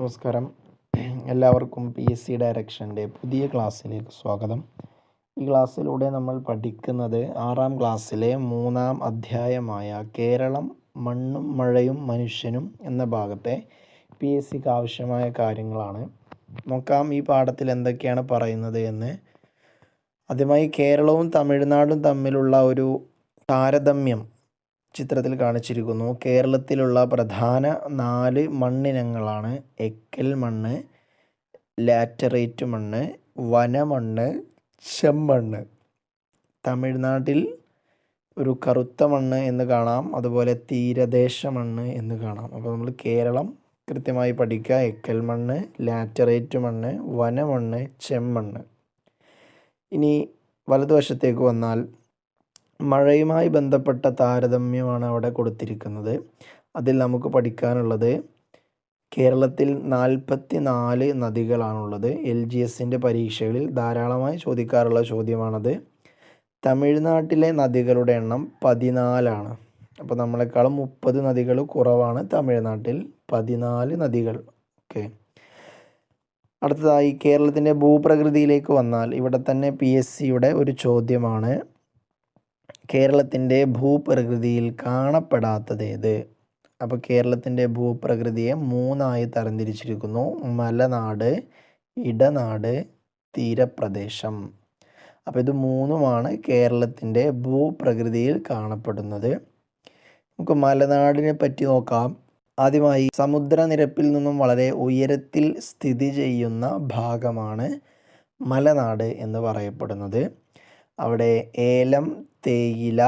നമസ്കാരം. എല്ലാവർക്കും P S C ഡയറക്ഷന്റെ പുതിയ ക്ലാസ്സിലേക്ക് സ്വാഗതം. ഈ ക്ലാസ്സിലൂടെ നമ്മൾ പഠിക്കുന്നത് ആറാം ക്ലാസ്സിലെ മൂന്നാം അധ്യായമായ കേരളം മണ്ണും മഴയും മനുഷ്യനും എന്ന ഭാഗത്തെ പി എസ് സിക്ക് ആവശ്യമായ കാര്യങ്ങളാണ്. നോക്കാം ഈ പാഠത്തിൽ എന്തൊക്കെയാണ് പറയുന്നത് എന്ന്. ആദ്യമായി കേരളവും തമിഴ്നാടും തമ്മിലുള്ള ഒരു താരതമ്യം ചിത്രത്തിൽ കാണിച്ചിരിക്കുന്നു. കേരളത്തിലുള്ള പ്രധാന നാല് മണ്ണിനങ്ങളാണ് എക്കൽ മണ്ണ് ലാറ്ററേറ്റ് മണ്ണ് വനമണ്ണ് ചെമ്മണ്ണ്. തമിഴ്നാട്ടിൽ ഒരു കറുത്ത മണ്ണ് എന്ന് കാണാം അതുപോലെ തീരദേശ മണ്ണ് എന്ന് കാണാം. അപ്പോൾ നമ്മൾ കേരളം കൃത്യമായി പഠിക്കുക. എക്കൽ മണ്ണ് ലാറ്ററേറ്റ് മണ്ണ് വനമണ്ണ് ചെമ്മണ്ണ്. ഇനി വലതുവശത്തേക്ക് വന്നാൽ മഴയുമായി ബന്ധപ്പെട്ട താരതമ്യമാണ് അവിടെ കൊടുത്തിരിക്കുന്നത്. അതിൽ നമുക്ക് പഠിക്കാനുള്ളത് കേരളത്തിൽ നാൽപ്പത്തി നാല് നദികളാണുള്ളത്. എൽ ജി എസിന്റെ പരീക്ഷകളിൽ ധാരാളമായി ചോദിക്കാറുള്ള ചോദ്യമാണത്. തമിഴ്നാട്ടിലെ നദികളുടെ എണ്ണം പതിനാലാണ്. അപ്പോൾ നമ്മളെക്കാളും മുപ്പത് നദികൾ കുറവാണ് തമിഴ്നാട്ടിൽ. പതിനാല് നദികൾ. ഓക്കെ. അടുത്തതായി കേരളത്തിന്റെ ഭൂപ്രകൃതിയിലേക്ക് വന്നാൽ ഇവിടെ തന്നെ പി എസ് സിയുടെ ഒരു ചോദ്യമാണ്. കേരളത്തിന്റെ ഭൂപ്രകൃതിയിൽ കാണപ്പെടാത്തത് ഏത് അപ്പോൾ കേരളത്തിന്റെ ഭൂപ്രകൃതിയെ മൂന്നായി തരംതിരിച്ചിരിക്കുന്നു. മലനാട് ഇടനാട് തീരപ്രദേശം. അപ്പോൾ ഇത് മൂന്നുമാണ് കേരളത്തിന്റെ ഭൂപ്രകൃതിയിൽ കാണപ്പെടുന്നത്. നമുക്ക് മലനാടിനെ പറ്റി നോക്കാം. ആദ്യമായി സമുദ്രനിരപ്പിൽ നിന്നും വളരെ ഉയരത്തിൽ സ്ഥിതി ചെയ്യുന്ന ഭാഗമാണ് മലനാട് എന്ന് പറയപ്പെടുന്നത്. അവിടെ ഏലം തേയില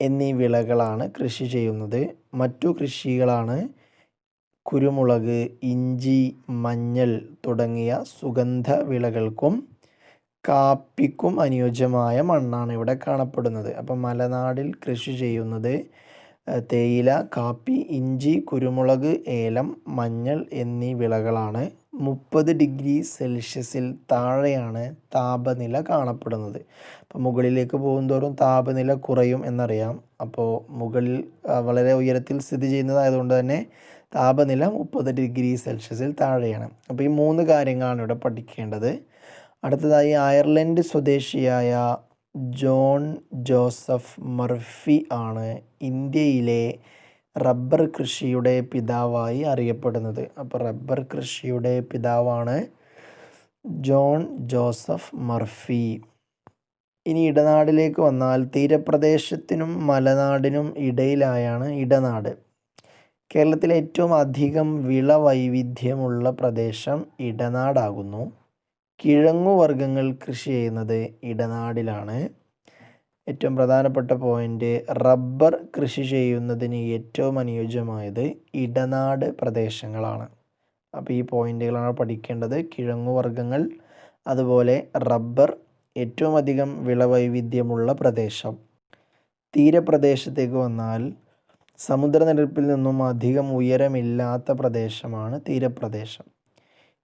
എന്നീ വിളകളാണ് കൃഷി ചെയ്യുന്നത്. മറ്റു കൃഷികളാണ് കുരുമുളക് ഇഞ്ചി മഞ്ഞൾ തുടങ്ങിയ സുഗന്ധ വിളകൾക്കും കാപ്പിക്കും അനുയോജ്യമായ മണ്ണാണ് ഇവിടെ കാണപ്പെടുന്നത്. അപ്പം മലനാടിൽ കൃഷി ചെയ്യുന്നത് തേയില കാപ്പി ഇഞ്ചി കുരുമുളക് ഏലം മഞ്ഞൾ എന്നീ വിളകളാണ്. മുപ്പത് ഡിഗ്രി സെൽഷ്യസിൽ താഴെയാണ് താപനില കാണപ്പെടുന്നത്. അപ്പോൾ മുകളിലേക്ക് പോകുന്തോറും താപനില കുറയും എന്നറിയാം. അപ്പോൾ മുകളിൽ വളരെ ഉയരത്തിൽ സ്ഥിതി ചെയ്യുന്നതായതുകൊണ്ട് തന്നെ താപനില മുപ്പത് ഡിഗ്രി സെൽഷ്യസിൽ താഴെയാണ്. അപ്പോൾ ഈ മൂന്ന് കാര്യങ്ങളാണ് ഇവിടെ പഠിക്കേണ്ടത്. അടുത്തതായി അയർലൻഡ് സ്വദേശിയായ ജോൺ ജോസഫ് മർഫി ആണ് ഇന്ത്യയിലെ റബ്ബർ കൃഷിയുടെ പിതാവായി അറിയപ്പെടുന്നത്. അപ്പോൾ റബ്ബർ കൃഷിയുടെ പിതാവാണ് ജോൺ ജോസഫ് മർഫി. ഇനി ഇടനാടിലേക്ക് വന്നാൽ തീരപ്രദേശത്തിനും മലനാടിനും ഇടയിലായാണ് ഇടനാട്. കേരളത്തിലെ ഏറ്റവും അധികം വിള വൈവിധ്യമുള്ള പ്രദേശം ഇടനാടാകുന്നു. കിഴങ്ങുവർഗങ്ങൾ കൃഷി ചെയ്യുന്നത് ഇടനാടിലാണ്. ഏറ്റവും പ്രധാനപ്പെട്ട പോയിന്റ് റബ്ബർ കൃഷി ചെയ്യുന്നതിന് ഏറ്റവും അനുയോജ്യമായത് ഇടനാട് പ്രദേശങ്ങളാണ്. അപ്പോൾ ഈ പോയിന്റുകളാണ് പഠിക്കേണ്ടത്. കിഴങ്ങുവർഗങ്ങൾ അതുപോലെ റബ്ബർ ഏറ്റവും അധികം വിളവൈവിധ്യമുള്ള പ്രദേശം. തീരപ്രദേശത്തേക്ക് വന്നാൽ സമുദ്രനിരപ്പിൽ നിന്നും അധികം ഉയരമില്ലാത്ത പ്രദേശമാണ് തീരപ്രദേശം.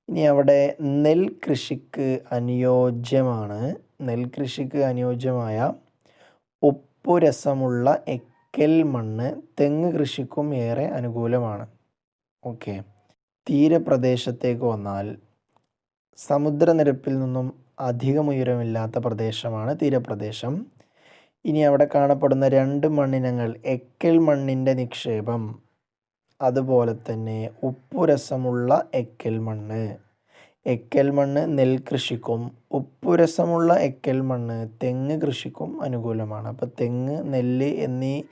ഇനി അവിടെ നെൽകൃഷിക്ക് അനുയോജ്യമാണ്. നെൽകൃഷിക്ക് അനുയോജ്യമായ ഉപ്പുരസമുള്ള എക്കൽ മണ്ണ് തെങ്ങ് കൃഷിക്കും ഏറെ അനുകൂലമാണ്. ഓക്കെ. തീരപ്രദേശത്തേക്ക് വന്നാൽ സമുദ്രനിരപ്പിൽ നിന്നും അധികം ഉയരമില്ലാത്ത പ്രദേശമാണ് തീരപ്രദേശം. ഇനി അവിടെ കാണപ്പെടുന്ന രണ്ട് മണ്ണിനങ്ങൾ എക്കൽ മണ്ണിന്റെ നിക്ഷേപം. അതുപോലെ തന്നെ ഉപ്പുരസമുള്ള എക്കൽ മണ്ണ്. എക്കൽ മണ്ണ് നെൽകൃഷിക്കും ഉപ്പുരസമുള്ള എക്കൽ മണ്ണ് തെങ്ങ് കൃഷിക്കും അനുകൂലമാണ്. അപ്പോൾ തെങ്ങ് നെല്ല് എന്നീ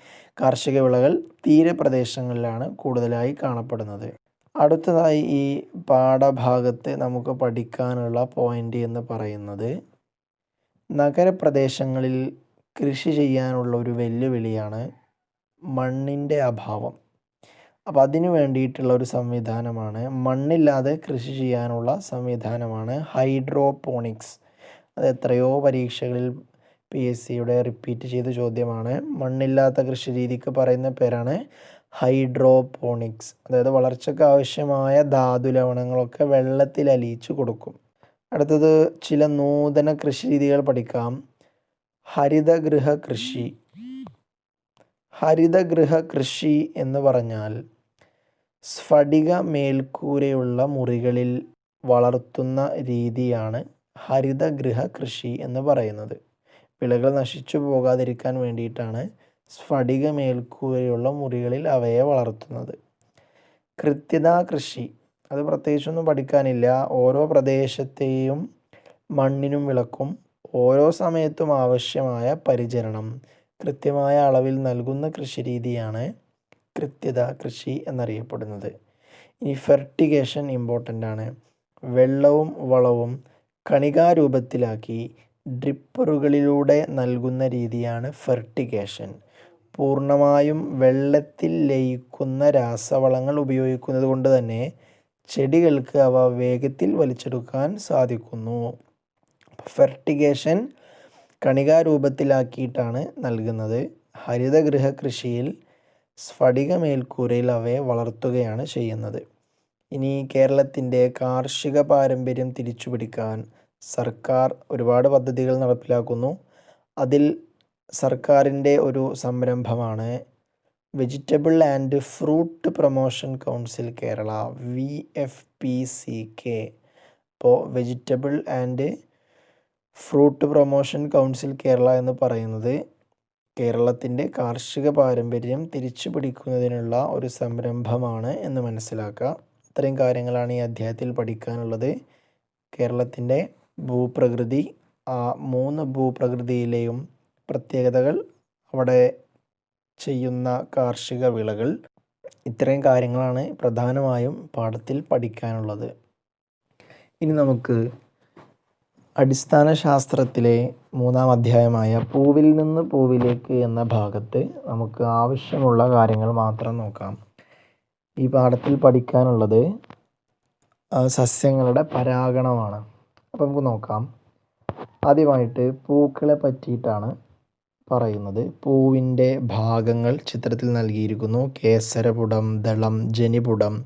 കാർഷിക വിളകൾ തീരപ്രദേശങ്ങളിലാണ് കൂടുതലായി കാണപ്പെടുന്നത്. അടുത്തതായി ഈ പാഠഭാഗത്ത് നമുക്ക് പഠിക്കാനുള്ള പോയിന്റ് എന്ന് പറയുന്നത് നഗരപ്രദേശങ്ങളിൽ കൃഷി ചെയ്യാനുള്ള ഒരു വെല്ലുവിളിയാണ് മണ്ണിന്റെ അഭാവം. അപ്പോൾ അതിനു വേണ്ടിയിട്ടുള്ള ഒരു സംവിധാനമാണ് മണ്ണില്ലാതെ കൃഷി ചെയ്യാനുള്ള സംവിധാനമാണ് ഹൈഡ്രോപോണിക്സ്. അത് എത്രയോ പരീക്ഷകളിൽ പി എസ് സിയുടെ റിപ്പീറ്റ് ചെയ്ത ചോദ്യമാണ്. മണ്ണില്ലാത്ത കൃഷി രീതിക്ക് പറയുന്ന പേരാണ് ഹൈഡ്രോപോണിക്സ് അതായത് വളർച്ചയ്ക്ക് ആവശ്യമായ ധാതു ലവണങ്ങളൊക്കെ വെള്ളത്തിൽ അലിയിച്ചു കൊടുക്കും. അടുത്തത് ചില നൂതന കൃഷി രീതികൾ പഠിക്കാം. ഹരിതഗൃഹ കൃഷി. ഹരിതഗൃഹ കൃഷി എന്ന് പറഞ്ഞാൽ സ്ഫടിക മേൽക്കൂരയുള്ള മുറികളിൽ വളർത്തുന്ന രീതിയാണ് ഹരിതഗൃഹ കൃഷി എന്ന് പറയുന്നത്. വിളകൾ നശിച്ചു പോകാതിരിക്കാൻ വേണ്ടിയിട്ടാണ് സ്ഫടിക മേൽക്കൂരയുള്ള മുറികളിൽ അവയെ വളർത്തുന്നത്. കൃത്യത കൃഷി. അത് പ്രത്യേകിച്ചൊന്നും പഠിക്കാനില്ല. ഓരോ പ്രദേശത്തെയും മണ്ണിനും വിളക്കും ഓരോ സമയത്തും ആവശ്യമായ പരിചരണം കൃത്യമായ അളവിൽ നൽകുന്ന കൃഷിരീതിയാണ് കൃത്യത കൃഷി എന്നറിയപ്പെടുന്നത്. ഇനി ഫെർട്ടിഗേഷൻ ഇമ്പോർട്ടന്റ് ആണ്. വെള്ളവും വളവും കണികാരൂപത്തിലാക്കി ഡ്രിപ്പറുകളിലൂടെ നൽകുന്ന രീതിയാണ് ഫെർട്ടിഗേഷൻ പൂർണമായും വെള്ളത്തിൽ ലയിക്കുന്ന രാസവളങ്ങൾ ഉപയോഗിക്കുന്നത് കൊണ്ട് തന്നെ ചെടികൾക്ക് അവ വേഗത്തിൽ വലിച്ചെടുക്കാൻ സാധിക്കുന്നു. ഫെർട്ടിഗേഷൻ കണികാരൂപത്തിലാക്കിയിട്ടാണ് നൽകുന്നത്. ഹരിതഗൃഹ കൃഷിയിൽ സ്ഫടിക മേൽക്കൂരയിൽ അവയെ വളർത്തുകയാണ് ചെയ്യുന്നത്. ഇനി കേരളത്തിന്റെ കാർഷിക പാരമ്പര്യം തിരിച്ചുപിടിക്കാൻ സർക്കാർ ഒരുപാട് പദ്ധതികൾ നടപ്പിലാക്കുന്നു. അതിൽ സർക്കാരിന്റെ ഒരു സംരംഭമാണ്. Vegetable and fruit promotion council Kerala V F P C K. അപ്പോൾ vegetable and fruit promotion council Kerala എന്ന് പറയുന്നത് കേരളത്തിന്റെ കാർഷിക പാരമ്പര്യം തിരിച്ചു പിടിക്കുന്നതിനുള്ള ഒരു സംരംഭമാണ് എന്ന് മനസ്സിലാക്കുക. ഇത്രയും കാര്യങ്ങളാണ് ഈ അധ്യായത്തിൽ പഠിക്കാനുള്ളത്. കേരളത്തിന്റെ ഭൂപ്രകൃതി ആ മൂന്ന് ഭൂപ്രകൃതിയിലെയും പ്രത്യേകതകൾ അവിടെ ചെയ്യുന്ന കാർഷിക വിളകൾ ഇത്രയും കാര്യങ്ങളാണ് പ്രധാനമായും പാഠത്തിൽ പഠിക്കാനുള്ളത്. ഇനി നമുക്ക് അടിസ്ഥാന ശാസ്ത്രത്തിലെ മൂന്നാം അധ്യായമായ പൂവിൽ നിന്ന് പൂവിലേക്ക് എന്ന ഭാഗത്ത് നമുക്ക് ആവശ്യമുള്ള കാര്യങ്ങൾ മാത്രം നോക്കാം. ഈ പാഠത്തിൽ പഠിക്കാനുള്ളത് സസ്യങ്ങളുടെ പരാഗണമാണ്. അപ്പോൾ നമുക്ക് നോക്കാം. ആദ്യമായിട്ട് പൂക്കളെ പറ്റിയിട്ടാണ് പറയുന്നത്. പൂവിന്റെ ഭാഗങ്ങൾ ചിത്രത്തിൽ നൽകിയിരിക്കുന്നു. കേസരപുടം ദളം ജനിപുടം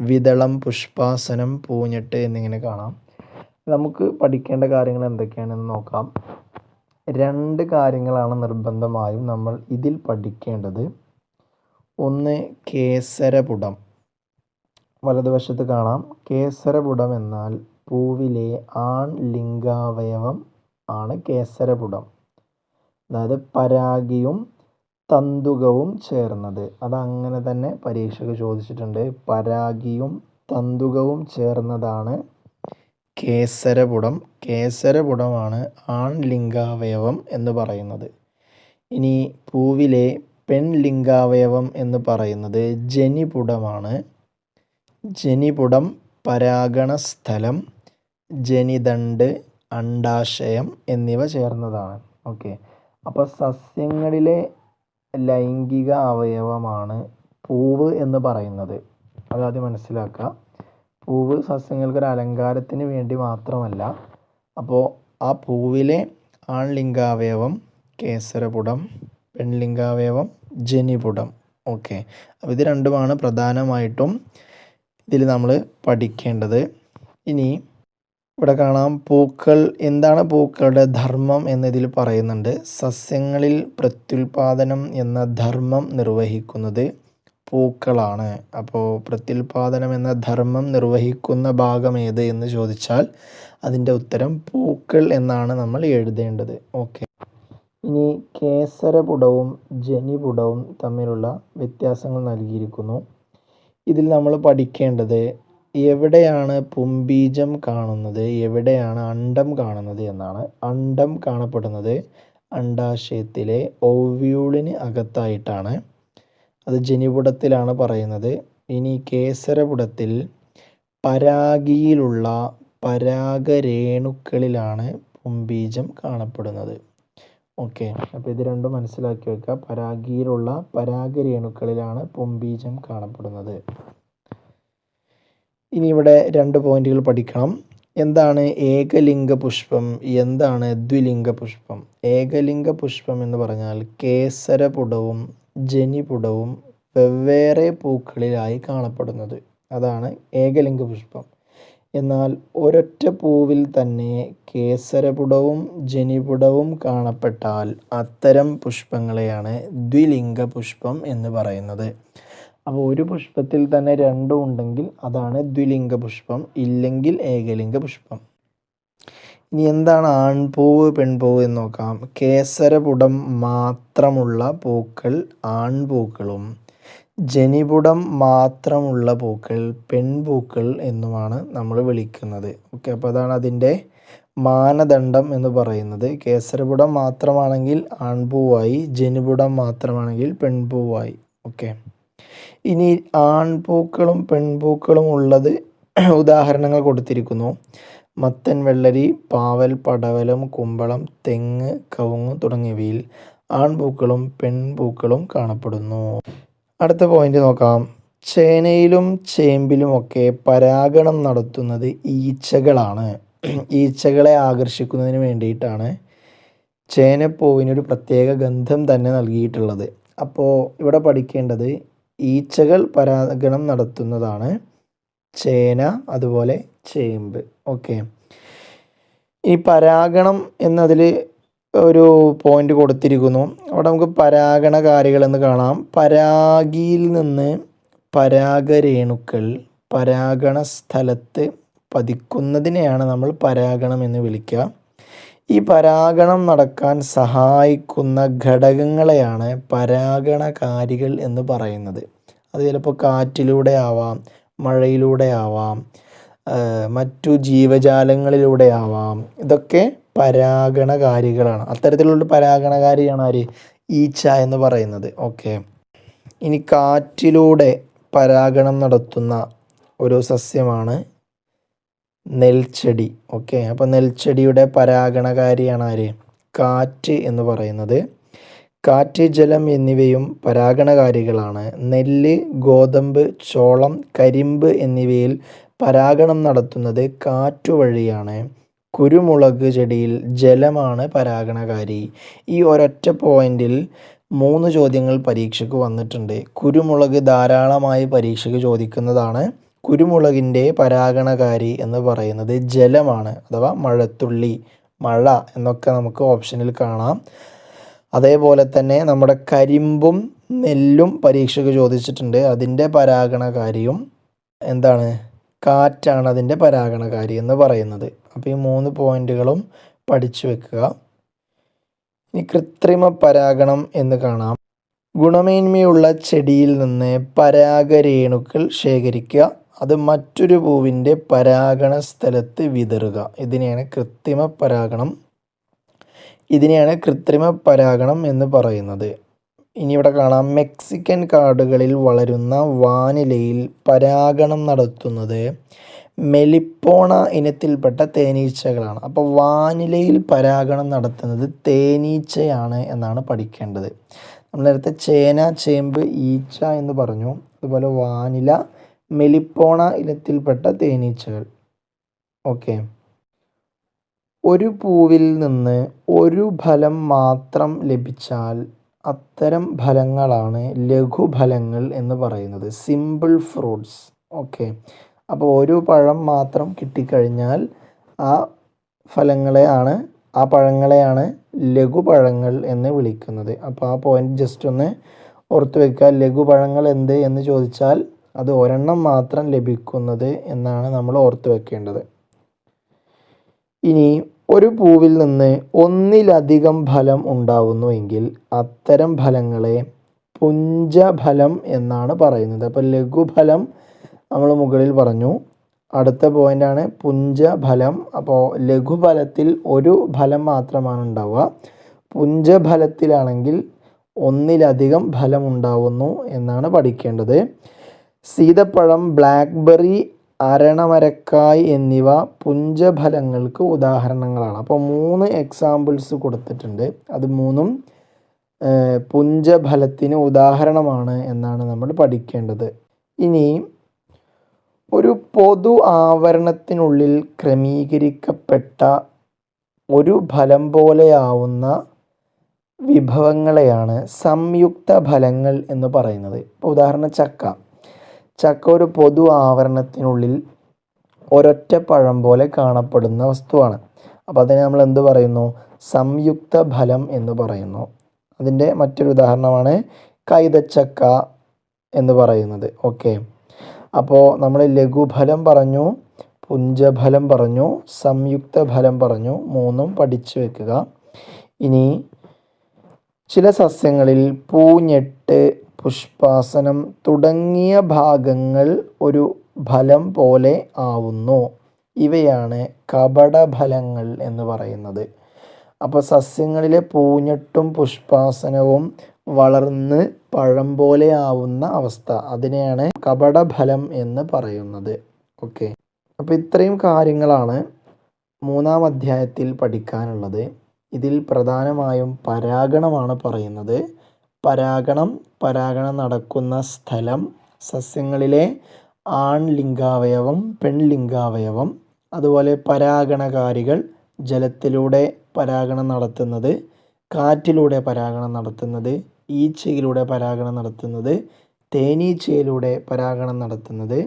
വിതളം പുഷ്പാസനം പൂഞ്ഞെട്ട് എന്നിങ്ങനെ കാണാം. നമുക്ക് പഠിക്കേണ്ട കാര്യങ്ങൾ എന്തൊക്കെയാണെന്ന് നോക്കാം. രണ്ട് കാര്യങ്ങളാണ് നിർബന്ധമായും നമ്മൾ ഇതിൽ പഠിക്കേണ്ടത്. ഒന്ന് കേസരപുടം. വലതുവശത്ത് കാണാം. കേസരപുടം എന്നാൽ പൂവിലെ ആൺ ലിംഗാവയവം ആണ് കേസരപുടം. അതായത് പരാഗിയും തന്തുകവും ചേർന്നത്. അതങ്ങനെ തന്നെ പരീക്ഷയ്ക്ക് ചോദിച്ചിട്ടുണ്ട്. പരാഗിയും തന്തുകവും ചേർന്നതാണ് കേസരപുടം. കേസരപുടമാണ് ആൺ ലിംഗാവയവം എന്ന് പറയുന്നത്. ഇനി പൂവിലെ പെൺ ലിംഗാവയവം എന്ന് പറയുന്നത് ജനിപുടമാണ്. ജനിപുടം പരാഗണസ്ഥലം ജനിതണ്ട് അണ്ടാശയം എന്നിവ ചേർന്നതാണ്. ഓക്കെ. അപ്പോൾ സസ്യങ്ങളിലെ ലൈംഗിക അവയവമാണ് പൂവ് എന്ന് പറയുന്നത്. അതാദ്യം മനസ്സിലാക്കുക. പൂവ് സസ്യങ്ങൾക്ക് ഒരു അലങ്കാരത്തിന് വേണ്ടി മാത്രമല്ല അപ്പോൾ ആ പൂവിലെ ആൺലിംഗാവയവം കേസരപുടം പെൺലിംഗാവയവം ജനിപുടം. ഓക്കെ. അപ്പോൾ ഇത് രണ്ടുമാണ് പ്രധാനമായിട്ടും ഇതിൽ നമ്മൾ പഠിക്കേണ്ടത്. ഇനി ഇവിടെ കാണാം. പൂക്കൾ എന്താണ് പൂക്കളുടെ ധർമ്മം എന്നതിൽ പറയുന്നുണ്ട്. സസ്യങ്ങളിൽ പ്രത്യുൽപാദനം എന്ന ധർമ്മം നിർവഹിക്കുന്നത് പൂക്കളാണ്. അപ്പോൾ പ്രത്യുൽപാദനം എന്ന ധർമ്മം നിർവഹിക്കുന്ന ഭാഗം ഏത് എന്ന് ചോദിച്ചാൽ അതിന്റെ ഉത്തരം പൂക്കൾ എന്നാണ് നമ്മൾ എഴുതേണ്ടത്. ഓക്കെ. ഇനി കേസരപുടവും ജനിപുടവും തമ്മിലുള്ള വ്യത്യാസങ്ങൾ നൽകിയിരിക്കുന്നു. ഇതിൽ നമ്മൾ പഠിക്കേണ്ടത് എവിടെയാണ് പുംബീജം കാണുന്നത്? എവിടെയാണ് അണ്ഡം കാണുന്നത് എന്നാണ്. അണ്ഡം കാണപ്പെടുന്നത് അണ്ടാശയത്തിലെ ഓവ്യൂളിന് അകത്തായിട്ടാണ്. അത് ജനിപുടത്തിലാണ് പറയുന്നത്. ഇനി കേസരപുടത്തിൽ പരാഗിയിലുള്ള പരാഗരേണുക്കളിലാണ് പുംബീജം കാണപ്പെടുന്നത്. ഓക്കെ. അപ്പോൾ ഇത് രണ്ടും മനസ്സിലാക്കി വെക്കുക. പരാഗിയിലുള്ള പരാഗരേണുക്കളിലാണ് പുംബീജം കാണപ്പെടുന്നത്. ഇനി ഇവിടെ രണ്ട് പോയിന്റുകൾ പഠിക്കണം. എന്താണ് ഏകലിംഗ പുഷ്പം? എന്താണ് ദ്വിലിംഗ പുഷ്പം? ഏകലിംഗ പുഷ്പം എന്ന് പറഞ്ഞാൽ കേസരപുടവും ജനിപുടവും വെവ്വേറെ പൂക്കളിലായി കാണപ്പെടുന്നത്. അതാണ് ഏകലിംഗ പുഷ്പം. എന്നാൽ ഒരൊറ്റ പൂവിൽ തന്നെ കേസരപുടവും ജനിപുടവും കാണപ്പെട്ടാൽ അത്തരം പുഷ്പങ്ങളെയാണ് ദ്വിലിംഗ പുഷ്പം എന്ന് പറയുന്നത്. അപ്പോൾ ഒരു പുഷ്പത്തിൽ തന്നെ രണ്ടും ഉണ്ടെങ്കിൽ അതാണ് ദ്വിലിംഗ പുഷ്പം ഇല്ലെങ്കിൽ ഏകലിംഗ പുഷ്പം ഇനി എന്താണ് ആൺപൂവ് പെൺപൂവ് എന്ന് നോക്കാം. കേസരപുടം മാത്രമുള്ള പൂക്കൾ ആൺപൂക്കളും ജനിപുടം മാത്രമുള്ള പൂക്കൾ പെൺപൂക്കൾ എന്നുമാണ് നമ്മൾ വിളിക്കുന്നത്. ഓക്കെ അപ്പോൾ അതാണ് അതിന്റെ മാനദണ്ഡം എന്ന് പറയുന്നത്. കേസരപുടം മാത്രമാണെങ്കിൽ ആൺപൂവായി ജനിപുടം മാത്രമാണെങ്കിൽ പെൺപൂവായി. ഓക്കെ. ഇനി ആൺപൂക്കളും പെൺപൂക്കളും ഉള്ളത് ഉദാഹരണങ്ങൾ കൊടുത്തിരിക്കുന്നു. മത്തൻ വെള്ളരി പാവൽ പടവലം കുമ്പളം തെങ്ങ് കവുങ്ങ് തുടങ്ങിയവയിൽ ആൺപൂക്കളും പെൺപൂക്കളും കാണപ്പെടുന്നു. അടുത്ത പോയിന്റ് നോക്കാം. ചേനയിലും ചേമ്പിലുമൊക്കെ പരാഗണം നടത്തുന്നത് ഈച്ചകളാണ്. ഈച്ചകളെ ആകർഷിക്കുന്നതിന് വേണ്ടിയിട്ടാണ് ചേനപ്പൂവിനൊരു പ്രത്യേക ഗന്ധം തന്നെ നൽകിയിട്ടുള്ളത്. അപ്പോൾ ഇവിടെ പഠിക്കേണ്ടത് ഈച്ചകൾ പരാഗണം നടത്തുന്നതാണ് ചേന അതുപോലെ ചേമ്പ്. ഓക്കെ ഈ പരാഗണം എന്നതിൽ ഒരു പോയിന്റ് കൊടുത്തിരിക്കുന്നു. അവിടെ നമുക്ക് പരാഗണകാരികൾ എന്ന് കാണാം. പരാഗിയിൽ നിന്ന് പരാഗരേണുക്കൾ പരാഗണ സ്ഥലത്ത് പതിക്കുന്നതിനെയാണ് നമ്മൾ പരാഗണം എന്ന് വിളിക്കുക. ഈ പരാഗണം നടക്കാൻ സഹായിക്കുന്ന ഘടകങ്ങളെയാണ് പരാഗണകാരികൾ എന്ന് പറയുന്നത്. അത് ചിലപ്പോൾ കാറ്റിലൂടെ ആവാം മഴയിലൂടെ ആവാം മറ്റു ജീവജാലങ്ങളിലൂടെ ആവാം. ഇതൊക്കെ പരാഗണകാരികളാണ്. അത്തരത്തിലുള്ള പരാഗണകാരിയാണ് ആര്? ഈച്ച എന്ന് പറയുന്നത്. ഓക്കെ. ഇനി കാറ്റിലൂടെ പരാഗണം നടത്തുന്ന ഒരു സസ്യമാണ് നെൽച്ചെടി. ഓക്കെ അപ്പോൾ നെൽച്ചെടിയുടെ പരാഗണകാരിയാണ് ആര്? കാറ്റ് എന്ന് പറയുന്നത്. കാറ്റ് ജലം എന്നിവയും പരാഗണകാരികളാണ്. നെല്ല് ഗോതമ്പ് ചോളം കരിമ്പ് എന്നിവയിൽ പരാഗണം നടത്തുന്നത് കാറ്റു വഴിയാണ്. കുരുമുളക് ചെടിയിൽ ജലമാണ് പരാഗണകാരി. ഈ ഒരൊറ്റ പോയിന്റിൽ മൂന്ന് ചോദ്യങ്ങൾ പരീക്ഷയ്ക്ക് വന്നിട്ടുണ്ട്. കുരുമുളക് ധാരാളമായി പരീക്ഷയ്ക്ക് ചോദിക്കുന്നതാണ്. കുരുമുളകിന്റെ പരാഗണകാരി എന്ന് പറയുന്നത് ജലമാണ് അഥവാ മഴത്തുള്ളി മഴ എന്നൊക്കെ നമുക്ക് ഓപ്ഷനിൽ കാണാം. അതേപോലെ തന്നെ നമ്മുടെ കരിമ്പും നെല്ലും പരീക്ഷയ്ക്ക് ചോദിച്ചിട്ടുണ്ട്. അതിന്റെ പരാഗണകാരിയും എന്താണ്? കാറ്റാണ് അതിന്റെ പരാഗണകാരി എന്ന് പറയുന്നത്. അപ്പോൾ ഈ മൂന്ന് പോയിന്റുകളും പഠിച്ചു വെക്കുക. ഇനി കൃത്രിമ പരാഗണം എന്ന് കാണാം. ഗുണമേന്മയുള്ള ചെടിയിൽ നിന്ന് പരാഗരേണുക്കൾ ശേഖരിക്കുക. അത് മറ്റൊരു പൂവിന്റെ പരാഗണ സ്ഥലത്ത് വിതറുക. ഇതിനെയാണ് കൃത്രിമ പരാഗണം. ഇതിനെയാണ് കൃത്രിമ പരാഗണം എന്ന് പറയുന്നത്. ഇനി ഇവിടെ കാണാം. മെക്സിക്കൻ കാടുകളിൽ വളരുന്ന വാനിലയിൽ പരാഗണം നടത്തുന്നത് മെലിപ്പോണ ഇനത്തിൽപ്പെട്ട തേനീച്ചകളാണ്. അപ്പോൾ വാനിലയിൽ പരാഗണം നടത്തുന്നത് തേനീച്ചയാണ് എന്നാണ് പഠിക്കേണ്ടത്. നമ്മൾ നേരത്തെ ചേന ചേമ്പ് ഈച്ച എന്ന് പറഞ്ഞു. അതുപോലെ വാനില മെലിപ്പോണ ഇനത്തിൽപ്പെട്ട തേനീച്ചകൾ. ഓക്കെ. ഒരു പൂവിൽ നിന്ന് ഒരു ഫലം മാത്രം ലഭിച്ചാൽ അത്തരം ഫലങ്ങളാണ് ലഘുഫലങ്ങൾ എന്ന് പറയുന്നത്. Simple fruits. ഓക്കെ. അപ്പോൾ ഒരു പഴം മാത്രം കിട്ടിക്കഴിഞ്ഞാൽ ആ ഫലങ്ങളെയാണ് ആ പഴങ്ങളെയാണ് ലഘുപഴങ്ങൾ എന്ന് വിളിക്കുന്നത്. അപ്പോൾ ആ പോയിന്റ് ജസ്റ്റ് ഒന്ന് ഓർത്ത് വെക്കുക. ലഘുപഴങ്ങൾ എന്ത് എന്ന് ചോദിച്ചാൽ അത് ഒരെണ്ണം മാത്രം ലഭിക്കുന്നത് എന്നാണ് നമ്മൾ ഓർത്ത് വെക്കേണ്ടത്. ഇനി ഒരു പൂവിൽ നിന്ന് ഒന്നിലധികം ഫലം ഉണ്ടാവുന്നു എങ്കിൽ അത്തരം ഫലങ്ങളെ പുഞ്ചഫലം എന്നാണ് പറയുന്നത്. അപ്പോൾ ലഘുഫലം നമ്മൾ മുകളിൽ പറഞ്ഞു. അടുത്ത പോയിന്റാണ് പുഞ്ചഫലം. അപ്പോൾ ലഘുഫലത്തിൽ ഒരു ഫലം മാത്രമാണ് ഉണ്ടാവുക. പുഞ്ചഫലത്തിലാണെങ്കിൽ ഒന്നിലധികം ഫലം ഉണ്ടാവുന്നു എന്നാണ് പഠിക്കേണ്ടത്. സീതപ്പഴം ബ്ലാക്ക്ബെറി അരണമരക്കായ് എന്നിവ പുഞ്ചഫലങ്ങൾക്ക് ഉദാഹരണങ്ങളാണ്. അപ്പോൾ മൂന്ന് എക്സാമ്പിൾസ് കൊടുത്തിട്ടുണ്ട്. അത് മൂന്നും പുഞ്ചഫലത്തിന് ഉദാഹരണമാണ് എന്നാണ് നമ്മൾ പഠിക്കേണ്ടത്. ഇനി ഒരു പൊതു ആവരണത്തിനുള്ളിൽ ക്രമീകരിക്കപ്പെട്ട ഒരു ഫലം പോലെയാവുന്ന വിഭവങ്ങളെയാണ് സംയുക്ത ഫലങ്ങൾ എന്ന് പറയുന്നത്. ഇപ്പോൾ ഉദാഹരണം ചക്ക. ചക്ക ഒരു പൊതു ആവരണത്തിനുള്ളിൽ ഒരൊറ്റ പഴം പോലെ കാണപ്പെടുന്ന വസ്തുവാണ്. അപ്പോൾ അതിനെ നമ്മൾ എന്ത് പറയുന്നു? സംയുക്ത ഫലം എന്ന് പറയുന്നു. അതിന്റെ മറ്റൊരു ഉദാഹരണമാണ് കൈതച്ചക്ക എന്ന് പറയുന്നത്. ഓക്കെ. അപ്പോൾ നമ്മൾ ലഘുഫലം പറഞ്ഞു പുഞ്ചഫലം പറഞ്ഞു സംയുക്ത ഫലം പറഞ്ഞു മൂന്നും പഠിച്ചു വെക്കുക. ഇനി ചില സസ്യങ്ങളിൽ പൂഞ്ഞെട്ട് പുഷ്പാസനം തുടങ്ങിയ ഭാഗങ്ങൾ ഒരു ഫലം പോലെ ആവുന്നു. ഇവയാണ് കപടഫലങ്ങൾ എന്ന് പറയുന്നത്. അപ്പോൾ സസ്യങ്ങളിലെ പൂഞ്ഞെട്ടും പുഷ്പാസനവും വളർന്ന് പഴം പോലെ ആവുന്ന അവസ്ഥ. അതിനെയാണ് കപടഫലം എന്ന് പറയുന്നത്. ഓക്കെ. അപ്പോൾ ഇത്രയും കാര്യങ്ങളാണ് മൂന്നാം അധ്യായത്തിൽ പഠിക്കാനുള്ളത്. ഇതിൽ പ്രധാനമായും പരാഗണമാണ് പറയുന്നത്. പരാഗണം പരാഗണം നടക്കുന്ന സ്ഥലം സസ്യങ്ങളിലെ ആൺലിംഗാവയവം പെൺലിംഗാവയവം അതുപോലെ പരാഗണകാരികൾ ജലത്തിലൂടെ പരാഗണം നടത്തുന്നത് കാറ്റിലൂടെ പരാഗണം നടത്തുന്നത് ഈച്ചയിലൂടെ പരാഗണം നടത്തുന്നത് തേനീച്ചയിലൂടെ പരാഗണം നടത്തുന്നത്.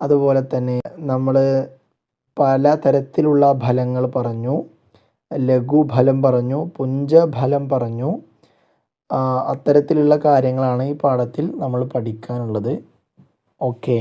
അതുപോലെ തന്നെ നമ്മൾ പല തരത്തിലുള്ള ഫലങ്ങൾ പറഞ്ഞു ലഘുഫലം പറഞ്ഞു പുഞ്ചഫലം പറഞ്ഞു. അത്തരത്തിലുള്ള കാര്യങ്ങളാണ് ഈ പാഠത്തിൽ നമ്മൾ പഠിക്കാനുള്ളത്. ഓക്കെ